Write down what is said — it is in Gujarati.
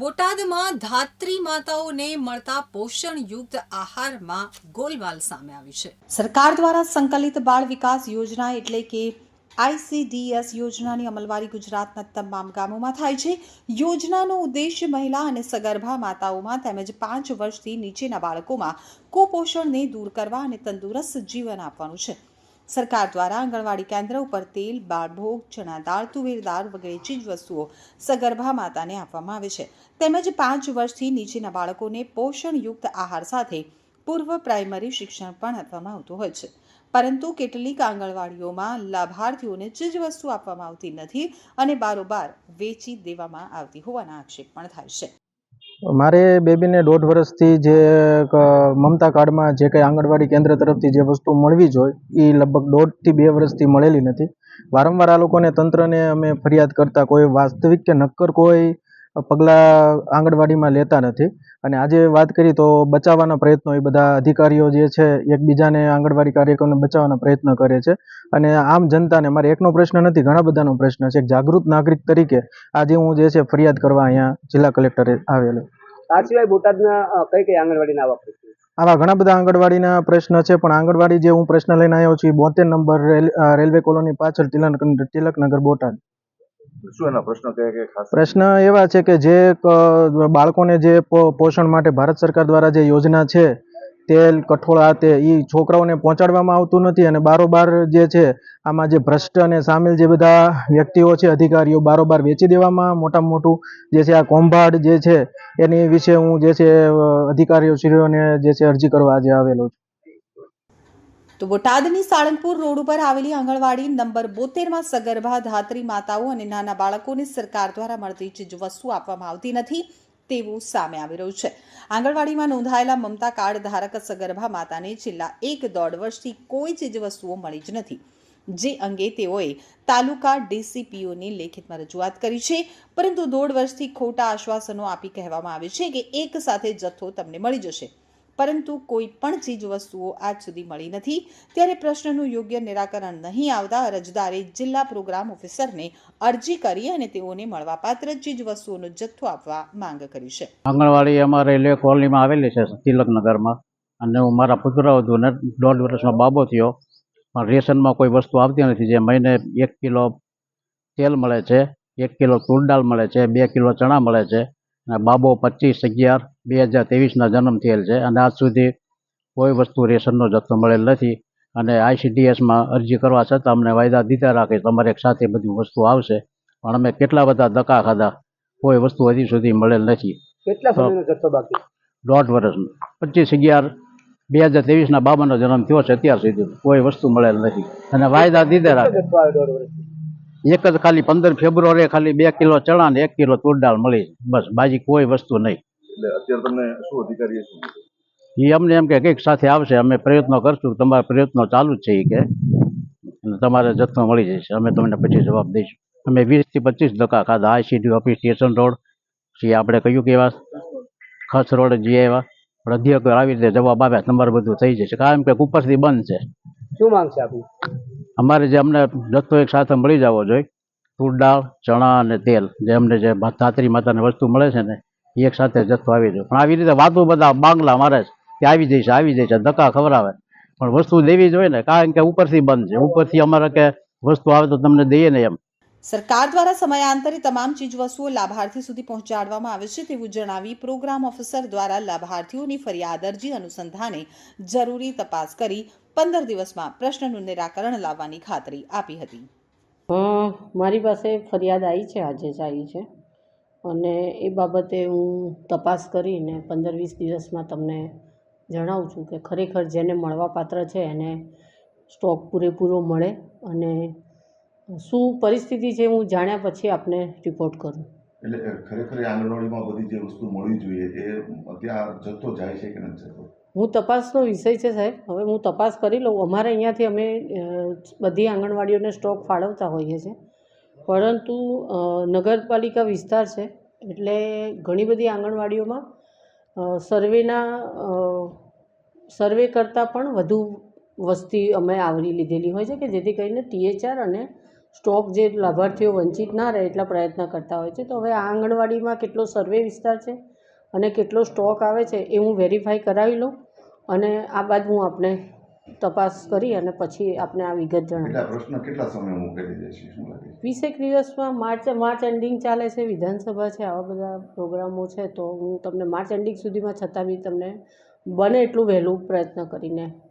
બોટાદમાં ધાત્રી માતાઓને મળતા પોષણયુક્ત આહારમાં ગોલમાલ સામે આવી છે. સરકાર દ્વારા સંકલિત બાળ વિકાસ યોજના એટલે કે આઈસીડીએસ યોજનાની અમલવારી ગુજરાતના તમામ ગામોમાં થાય છે. યોજનાનો ઉદ્દેશ્ય મહિલા અને સગર્ભા માતાઓમાં તેમજ પાંચ વર્ષથી નીચેના બાળકોમાં કુપોષણને દૂર કરવા અને તંદુરસ્ત જીવન આપવાનું છે. સરકાર દ્વારા આંગણવાડી કેન્દ્ર ઉપર તેલ બાળભોગ ચણા દાળ, તુવેર દાળ વગેરે ચીજ વસ્તુઓ સગર્ભા માતાને આપવામાં આવે છે. તેમજ પાંચ વર્ષથી નીચેના બાળકોને પોષણયુક્ત આહાર સાથે પૂર્વ પ્રાઇમરી શિક્ષણ પણ આપવામાં આવતું હોય છે. પરંતુ કેટલીક આંગણવાડીઓમાં લાભાર્થીઓને ચીજવસ્તુ આપવામાં આવતી નથી અને બારોબાર વેચી દેવામાં આવતી હોવાના આક્ષેપ પણ થાય છે. મારે બેબીને દોઢ વર્ષથી જે મમતા કાર્ડમાં જે કંઈ આંગણવાડી કેન્દ્ર તરફથી જે વસ્તુ મળવી જોઈએ એ લગભગ દોઢથી બે વર્ષથી મળેલી નથી. વારંવાર આ લોકોને તંત્રને અમે ફરિયાદ કરતાં કોઈ વાસ્તવિક કે નક્કર કોઈ પગલાં આંગણવાડીમાં લેતા નથી. અને આજે વાત કરી તો બચાવવાના પ્રયત્નો એ બધા અધિકારીઓ જે છે એકબીજાને આંગણવાડી કાર્યક્રમને બચાવવાના પ્રયત્ન કરે છે. અને આમ જનતાને મારે એકનો પ્રશ્ન નથી ઘણા બધાનો પ્રશ્ન છે. એક જાગૃત નાગરિક તરીકે આજે હું જે છે ફરિયાદ કરવા અહીંયા જિલ્લા કલેક્ટરે આવેલો. આ સિવાય બોટાદના કઈ કઈ આંગણવાડીના આવા આવા ઘણા બધા આંગણવાડીના પ્રશ્ન છે પણ આંગણવાડી જે હું પ્રશ્ન લઈને આવ્યો છું એ બોતેર નંબર રેલ રેલવે કોલોની પાછળ તિલક તિલકનગર બોટાદ. પ્રશ્નો એવા છે કે જે બાળકોને જે પોષણ માટે ભારત સરકાર દ્વારા જે યોજના છે તેલ કઠોળ તે એ છોકરાઓને પહોંચાડવામાં આવતું નથી અને બારોબાર જે છે, આમાં જે ભ્રષ્ટ અને સામેલ જે બધા વ્યક્તિઓ છે, અધિકારીઓ બારોબાર વેચી દેવામાં મોટામાં મોટું જે છે, આ કૌભાંડ જે છે, એની વિશે હું જે છે અધિકારીઓ શ્રીઓને જે છે, અરજી કરવા આજે આવેલો છું. તો બોટાદની સાળંગપુર રોડ ઉપર આવેલી આંગણવાડી નંબર બોતેરમાં સગર્ભા ધાત્રી માતાઓ અને નાના બાળકોને સરકાર દ્વારા મળતી ચીજ વસ્તુ આપવામાં આવતી નથી તેવું સામે આવી રહ્યું છે. આંગણવાડીમાં નોંધાયેલા મમતા કાર્ડ ધારક સગર્ભા માતાને છેલ્લા એક દોઢ વર્ષથી કોઈ ચીજ વસ્તુઓ મળી જ નથી, જે અંગે તેઓએ તાલુકા ડીસીપીઓની લેખિતમાં રજૂઆત કરી છે. પરંતુ દોઢ વર્ષથી ખોટા આશ્વાસનો આપી કહેવામાં આવે છે કે એક સાથે જથ્થો તમને મળી જશે. પરંતુ કોઈ પણ ચીજ વસ્તુઓ આજ સુધી મળી નથી. ત્યારે પ્રશ્નનું યોગ્ય નિરાકરણ નહીં આવતા અરજદારે જિલ્લા પ્રોગ્રામ ઓફિસરને અરજી કરી અને તેઓને મળવાપાત્ર ચીજ વસ્તુઓનો જથ્થો આપવા માંગ કરી છે. આંગણવાડી અમારે રેલવે કોલોનીમાં આવેલી છે તિલકનગરમાં અને હું મારા પુત્ર પુત્રવધુને દોઢ વર્ષનો બાબો થયો. પણ રેશનમાં કોઈ વસ્તુ આવતી નથી. જે મહિને એક કિલો તેલ મળે છે, એક કિલો તુર દાળ મળે છે, બે કિલો ચણા મળે છે. અને બાબો પચીસ અગિયાર બે હજાર ત્રેવીસના જન્મ થયેલ છે. અને આજ સુધી કોઈ વસ્તુ રેશનનો જથ્થો મળેલ નથી. અને આઈસીડીએસમાં અરજી કરવા છતાં અમને વાયદા દીધા રાખે તમારે એક સાથે બધી વસ્તુ આવશે. પણ અમે કેટલા બધા ધક્કા ખાધા કોઈ વસ્તુ હજી સુધી મળેલ નથી. કેટલા સમયનો જથ્થો બાકી? દોઢ વર્ષનો. પચીસ અગિયાર બે હજાર ત્રેવીસના બાબાનો જન્મ થયો છે અત્યાર સુધી કોઈ વસ્તુ મળેલ નથી. અને વાયદા દીધે રાખે જથ્થો આવે દોઢ વર્ષથી એક જ ખાલી પંદર ફેબ્રુઆરી ખાલી બે કિલો ચણા ને એક કિલો તુર દાળ મળી. બસ બાજી કોઈ વસ્તુ નહીં. અત્યારે તમને શું એ અમને એમ કે કંઈક સાથે આવશે અમે પ્રયત્નો કરશું તમારા પ્રયત્નો ચાલુ જ છે એ કે. અને તમારે જથ્થો મળી જશે અમે તમને પછી જવાબ દઈશું. અમે વીસથી પચીસ ધક્કા ખાધા આઈસીડી ઓફિસ સ્ટેશન રોડ. પછી આપણે કહ્યું કે એવા ખસ રોડ જઈએ એવા. પણ અધ્યક્ષ આવી રીતે જવાબ આવ્યા તમારે બધું થઈ જશે. કારણ કે ઉપરથી બંધ છે. શું માંગ છે અમારે જે અમને જથ્થો એક સાથે મળી જવો જોઈએ તૂર દાળ, ચણા અને તેલ, જે અમને જે ધાત્રી માતાની વસ્તુ મળે છે ને, એ એક સાથે જથ્થો આવી જાય. પણ આવી રીતે વાતો બધા બાંગલા મારે છે કે આવી જઈશ આવી જઈશ ધક્કા ખવડાવે. પણ વસ્તુ દેવી જોઈએ ને, કારણ કે ઉપરથી બંધ છે. ઉપરથી અમારે કે વસ્તુ આવે તો તમને દઈએ ને એમ. સરકાર દ્વારા સમયાંતરે તમામ ચીજવસ્તુઓ લાભાર્થી સુધી પહોંચાડવામાં આવે છે તેવું જણાવી પ્રોગ્રામ ઓફિસર દ્વારા લાભાર્થીઓની ફરિયાદ અરજી અનુસંધાને જરૂરી તપાસ કરી પંદર દિવસમાં પ્રશ્નનું નિરાકરણ લાવવાની ખાતરી આપી હતી. અ, મારી પાસે ફરિયાદ આવી છે આજે જ આવી છે. અને એ બાબતે હું તપાસ કરીને પંદર વીસ દિવસમાં તમને જણાવું છું કે ખરેખર જેને મળવાપાત્ર છે એને સ્ટોક પૂરેપૂરો મળે અને શું પરિસ્થિતિ છે હું જાણ્યા પછી આપને રિપોર્ટ કરું. એટલે ખરેખર આંગણવાડીમાં બધી જે વસ્તુ મળવી જોઈએ એ ત્યાં જતો જાય છે કે નથી જતો? હું તપાસનો વિષય છે સાહેબ. હવે હું તપાસ કરી લઉં. અમારે અહીંયાથી અમે બધી આંગણવાડીઓને સ્ટોક ફાળવતા હોઈએ છીએ. પરંતુ નગરપાલિકા વિસ્તાર છે. એટલે ઘણી બધી આંગણવાડીઓમાં સર્વેના સર્વે કરતાં પણ વધુ વસ્તી અમે આવરી લીધેલી હોય છે કે જેથી કરીને ટીએચઆર અને સ્ટોક જે લાભાર્થીઓ વંચિત ના રહે એટલા પ્રયત્ન કરતા હોય છે. તો હવે આ આંગણવાડીમાં કેટલો સર્વે વિસ્તાર છે અને કેટલો સ્ટોક આવે છે એ હું વેરીફાઈ કરાવી લઉં અને આ બાદ હું આપને તપાસ કરી અને પછી આપને આ વિગત પ્રશ્ન કેટલા શું લાગે વીસેક દિવસમાં માર્ચ માર્ચ એન્ડિંગ ચાલે છે વિધાનસભા છે આવા બધા પ્રોગ્રામો છે. તો હું તમને માર્ચ એન્ડિંગ સુધીમાં છતાં બી તમને બને એટલું વહેલું પ્રયત્ન કરીને